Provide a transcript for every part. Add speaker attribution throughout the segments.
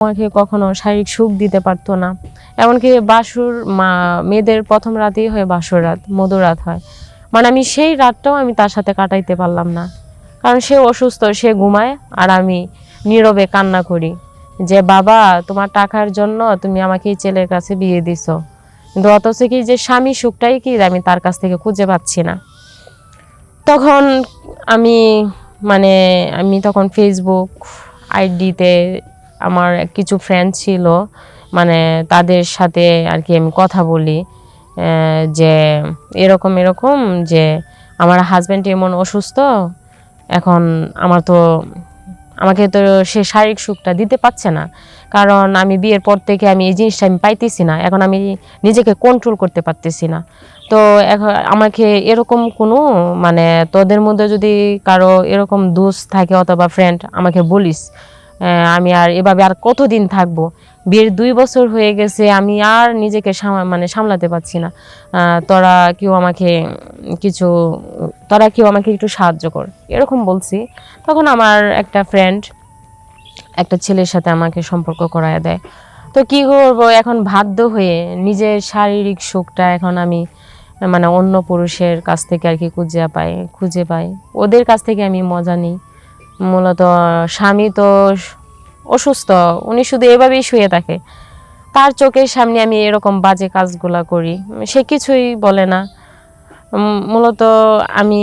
Speaker 1: আমাকে কখনো শারীরিক সুখ দিতে পারতো না। এমনকি বাসুর মা, মেয়েদের প্রথম রাতেই হয় বাসুর রাত, মধুর রাত হয়। মানে আমি সেই রাতটাও আমি তার সাথে কাটাইতে পারলাম না। কারণ সে অসুস্থ, সে ঘুমায় আর আমি নীরবে কান্না করি যে, বাবা, তোমার টাকার জন্য তুমি আমাকে এই ছেলের কাছে বিয়ে দিছো। কিন্তু অথচ কি যে স্বামী সুখটাই কি আমি তার কাছ থেকে খুঁজে পাচ্ছি না? তখন আমি মানে আমি তখন ফেসবুক আইডিতে আমার কিছু ফ্রেন্ড ছিল মানে তাদের সাথে আর কি আমি কথা বলি যে এরকম এরকম যে আমার হাজব্যান্ড এমন অসুস্থ, এখন আমার তো, আমাকে তো সে শারীরিক সুখটা দিতে পারছে না। কারণ আমি বিয়ের পর থেকে আমি এই জিনিসটা আমি পাইতেছি না, এখন আমি নিজেকে কন্ট্রোল করতে পারতেছি না। তো এখন আমাকে এরকম কোনো মানে তোদের মধ্যে যদি কারও এরকম দোষ থাকে অথবা ফ্রেন্ড আমাকে বলিস আমি আর এভাবে আর কতদিন থাকব? বিয়ের দুই বছর হয়ে গেছে, আমি আর নিজেকে মানে সামলাতে পারছি না। তোরা কেউ আমাকে কিছু, তোরা কেউ আমাকে একটু সাহায্য কর। এরকম বলছি। তখন আমার একটা ফ্রেন্ড একটা ছেলের সাথে আমাকে সম্পর্ক করায় দেয়। তো কি করব? এখন বাধ্য হয়ে নিজের শারীরিক সুখটা এখন আমি মানে অন্য পুরুষের কাছ থেকে আর কি খুঁজে পাই খুঁজে পাই। ওদের কাছ থেকে আমি মজা নিই। মূলত, স্বামী তো অসুস্থ, উনি শুধু এভাবেই শুয়ে থাকে। তার চোখের সামনে আমি এরকম বাজে কাজগুলা করি, সে কিছুই বলে না। মূলত আমি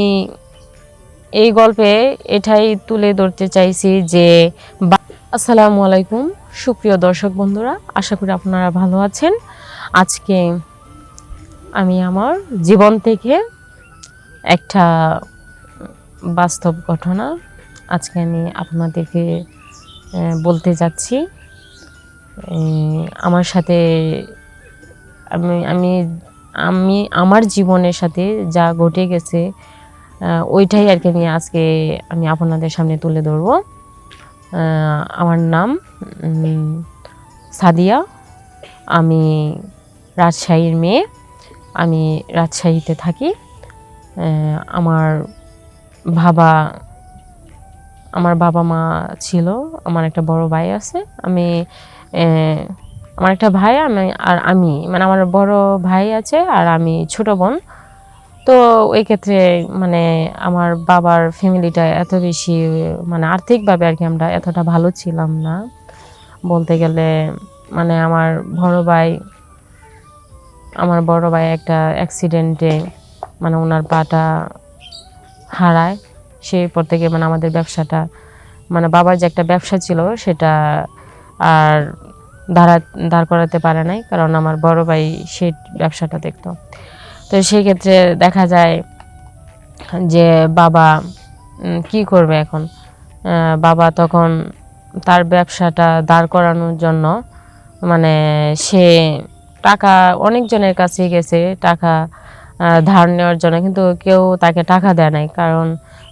Speaker 1: এই গল্পে এটাই তুলে ধরতে চাইছি যে আসসালামু আলাইকুম, সুপ্রিয় দর্শক বন্ধুরা, আশা করি আপনারা ভালো আছেন। আজকে আমি আমার জীবন থেকে একটা বাস্তব ঘটনা আজকে আমি আপনাদেরকে বলতে যাচ্ছি আমার সাথে আমি আমি আমি, আমার জীবনের সাথে যা ঘটে গেছে ওইটাই আর কি আমি আজকে আমি আপনাদের সামনে তুলে ধরবো। আমার নাম সাদিয়া। আমি রাজশাহীর মেয়ে। আমি রাজশাহীতে থাকি। আমার বাবা আমার বাবা মা ছিল, আমার একটা বড় ভাই আছে, আমি আমার একটা ভাই, আমি, আর আমি মানে আমার বড় ভাই আছে আর আমি ছোট বোন। তো ওই ক্ষেত্রে মানে আমার বাবার ফ্যামিলিটা এত বেশি মানে আর্থিকভাবে আর কি আমরা এতটা ভালো ছিলাম না। বলতে গেলে মানে আমার বড় ভাই, আমার বড় ভাই একটা অ্যাক্সিডেন্টে মানে ওনার পাটা হারায়। সেই পর থেকে মানে আমাদের ব্যবসাটা মানে বাবার যে একটা ব্যবসা ছিল সেটা আর দাঁড়া দাঁড় করাতে পারে নাই, কারণ আমার বড় ভাই সেই ব্যবসাটা দেখতো। তো সেই ক্ষেত্রে দেখা যায় যে বাবা কি করবে এখন? বাবা তখন তার ব্যবসাটা দাঁড় করানোর জন্য মানে সে টাকা অনেকজনের কাছে গেছে, টাকা ধার নেওয়ার জন্য, কিন্তু কেউ তাকে টাকা দেয় নাই, কারণ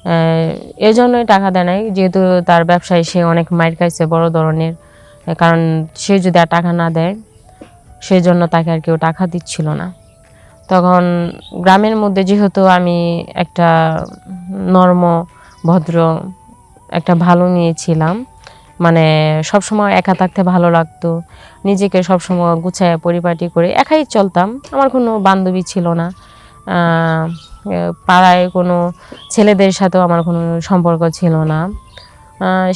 Speaker 1: আহ, এজন্যই টাকা দেয় নাই। যেহেতু তার ব্যবসায় সে অনেক মাইর খাইছে বড় ধরনের কারণ সে যদি আর টাকা না দেয় সেই জন্য তাকে আর কেউ টাকা দিচ্ছিল না। তখন গ্রামের মধ্যে যেহেতু আমি একটা নর্ম ভদ্র একটা ভালো নিয়েছিলাম মানে সবসময় একা থাকতে ভালো লাগতো নিজেকে সবসময় গুছায় পরিপাটি করে একাই চলতাম আমার কোনো বান্ধবী ছিল না। পাড়ায় কোনো ছেলেদের সাথেও আমার কোনো সম্পর্ক ছিল না।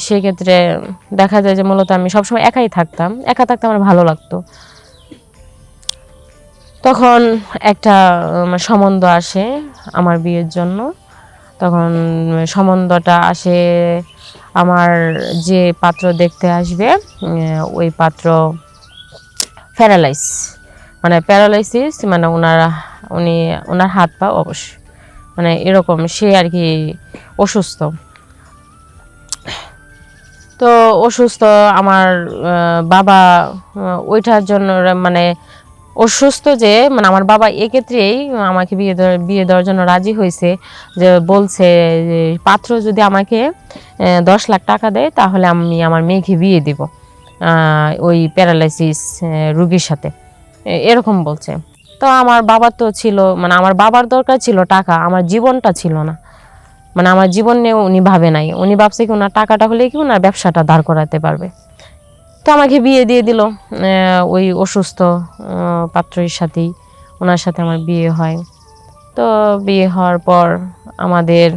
Speaker 1: সেক্ষেত্রে দেখা যায় যে মূলত আমি সবসময় একাই থাকতাম। একা থাকতে আমার ভালো লাগতো। তখন একটা সম্বন্ধ আসে আমার বিয়ের জন্য। তখন সম্বন্ধটা আসে আমার যে পাত্র দেখতে আসবে ওই পাত্র প্যারালাইস মানে প্যারালাইসিস মানে ওনার উনি ওনার হাত পা অবশ মানে এরকম, সে আর কি অসুস্থ। তো অসুস্থ, আমার বাবা ওইটার জন্য মানে অসুস্থ যে মানে আমার বাবা এক্ষেত্রেই আমাকে বিয়ে বিয়ে দেওয়ার জন্য রাজি হয়েছে যে, বলছে পাত্র যদি আমাকে দশ লাখ টাকা দেয়, তাহলে আমি আমার মেয়েকে বিয়ে দিব ওই প্যারালাইসিস রুগীর সাথে। এরকম বলছে। তো আমার বাবার তো ছিল মানে আমার বাবার দরকার ছিল টাকা, আমার জীবনটা ছিল না। মানে আমার জীবন নিয়ে উনি ভাবে নাই। উনি ভাবছে কি ওনার টাকাটা হলে কি ওনার ব্যবসাটা দাঁড় করাতে পারবে। তো আমাকে বিয়ে দিয়ে দিল ওই অসুস্থ পাত্রের সাথেই। ওনার সাথে আমার বিয়ে হয়। তো বিয়ে হওয়ার পর আমাদের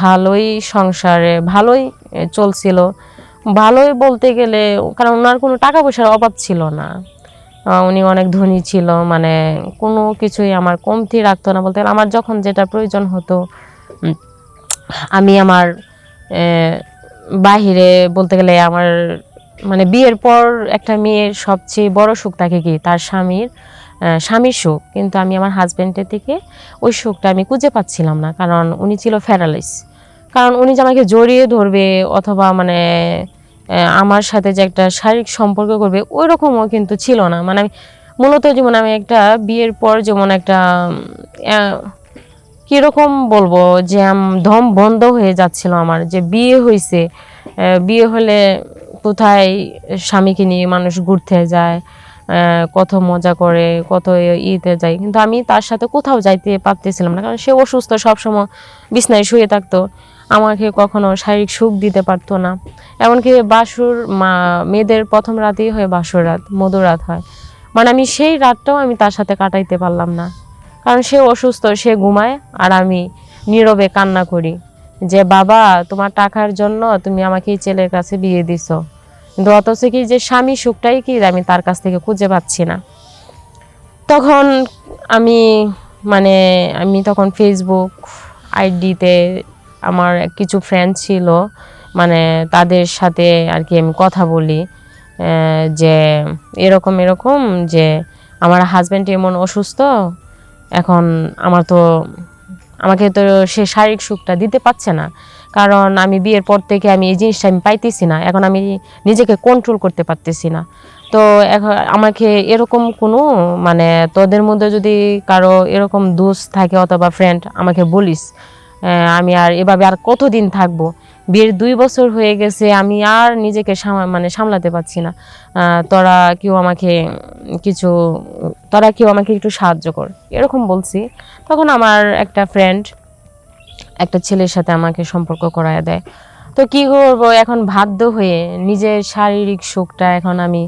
Speaker 1: ভালোই সংসারে, ভালোই চলছিল। ভালোই বলতে গেলে, কারণ ওনার কোনো টাকা পয়সার অভাব ছিল না। উনি অনেক ধনী ছিল মানে কোনো কিছুই আমার কমতি রাখতো না বলতে আমার যখন যেটা প্রয়োজন হতো আমি আমার বাহিরে বলতে গেলে আমার মানে বিয়ের পর একটা মেয়ের সবচেয়ে বড় সুখ থাকে কি? তার স্বামীর স্বামীর সুখ। কিন্তু আমি আমার হাজব্যান্ডের থেকে ওই সুখটা আমি খুঁজে পাচ্ছিলাম না। কারণ উনি ছিল ফ্যারালাইস কারণ উনি যে আমাকে জড়িয়ে ধরবে অথবা মানে আমার সাথে যে একটা শারীরিক সম্পর্ক করবে ওই রকমও কিন্তু ছিল না। মানে আমি মূলত যেমন আমি একটা বিয়ের পর যেমন একটা আহ, বলব যে ধম বন্ধ হয়ে যাচ্ছিল আমার যে বিয়ে হয়েছে বিয়ে হলে কোথায় স্বামীকে নিয়ে মানুষ ঘুরতে যায় কত মজা করে কত ইতে যায়। কিন্তু আমি তার সাথে কোথাও যাইতে পারতেছিলাম না কারণ সে অসুস্থ সবসময় বিছনায় শুয়ে থাকতো। আমাকে কখনো শারীরিক সুখ দিতে পারতো না। এমনকি বাসুর মা, মেয়েদের প্রথম রাতেই হয় বাসুর রাত, মধুর রাত হয়। মানে আমি সেই রাতটাও আমি তার সাথে কাটাইতে পারলাম না। কারণ সে অসুস্থ, সে ঘুমায় আর আমি নীরবে কান্না করি যে, বাবা, তোমার টাকার জন্য তুমি আমাকে এই ছেলের কাছে বিয়ে দিছো। কিন্তু অথচ কি যে স্বামী সুখটাই কি আমি তার কাছ থেকে খুঁজে পাচ্ছি না? তখন আমি মানে আমি তখন ফেসবুক আইডিতে আমার কিছু ফ্রেন্ড ছিল মানে তাদের সাথে আর কি আমি কথা বলি যে এরকম এরকম যে আমার হাজব্যান্ড এমন অসুস্থ, এখন আমার তো, আমাকে তো সে শারীরিক সুখটা দিতে পারছে না। কারণ আমি বিয়ের পর থেকে আমি এই জিনিসটা আমি পাইতেছি না, এখন আমি নিজেকে কন্ট্রোল করতে পারতেছি না। তো এখন আমাকে এরকম কোনো মানে তোদের মধ্যে যদি কারও এরকম দোষ থাকে অথবা ফ্রেন্ড আমাকে বলিস আমি আর এভাবে আর কতদিন থাকব? বিয়ের দুই বছর হয়ে গেছে, আমি আর নিজেকে মানে সামলাতে পারছি না। তোরা কেউ আমাকে কিছু, তোরা কেউ আমাকে একটু সাহায্য কর। এরকম বলছি। তখন আমার একটা ফ্রেন্ড একটা ছেলের সাথে আমাকে সম্পর্ক করায় দেয়। তো কি করব? এখন বাধ্য হয়ে নিজের শারীরিক সুখটা এখন আমি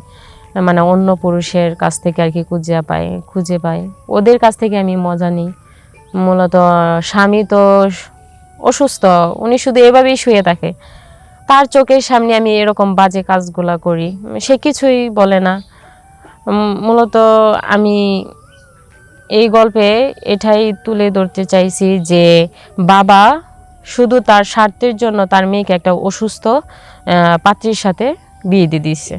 Speaker 1: মানে অন্য পুরুষের কাছ থেকে আর কি খুঁজে পাই খুঁজে পাই। ওদের কাছ থেকে আমি মজা নিই। মূলত, স্বামী তো অসুস্থ, উনি শুধু এভাবেই শুয়ে থাকে। তার চোখের সামনে আমি এরকম বাজে কাজগুলা করি, সে কিছুই বলে না। মূলত আমি এই গল্পে এটাই তুলে ধরতে চাইছি যে বাবা শুধু তার স্বার্থের জন্য তার মেয়েকে একটা অসুস্থ পাত্রীর সাথে বিয়ে দিয়ে দিচ্ছে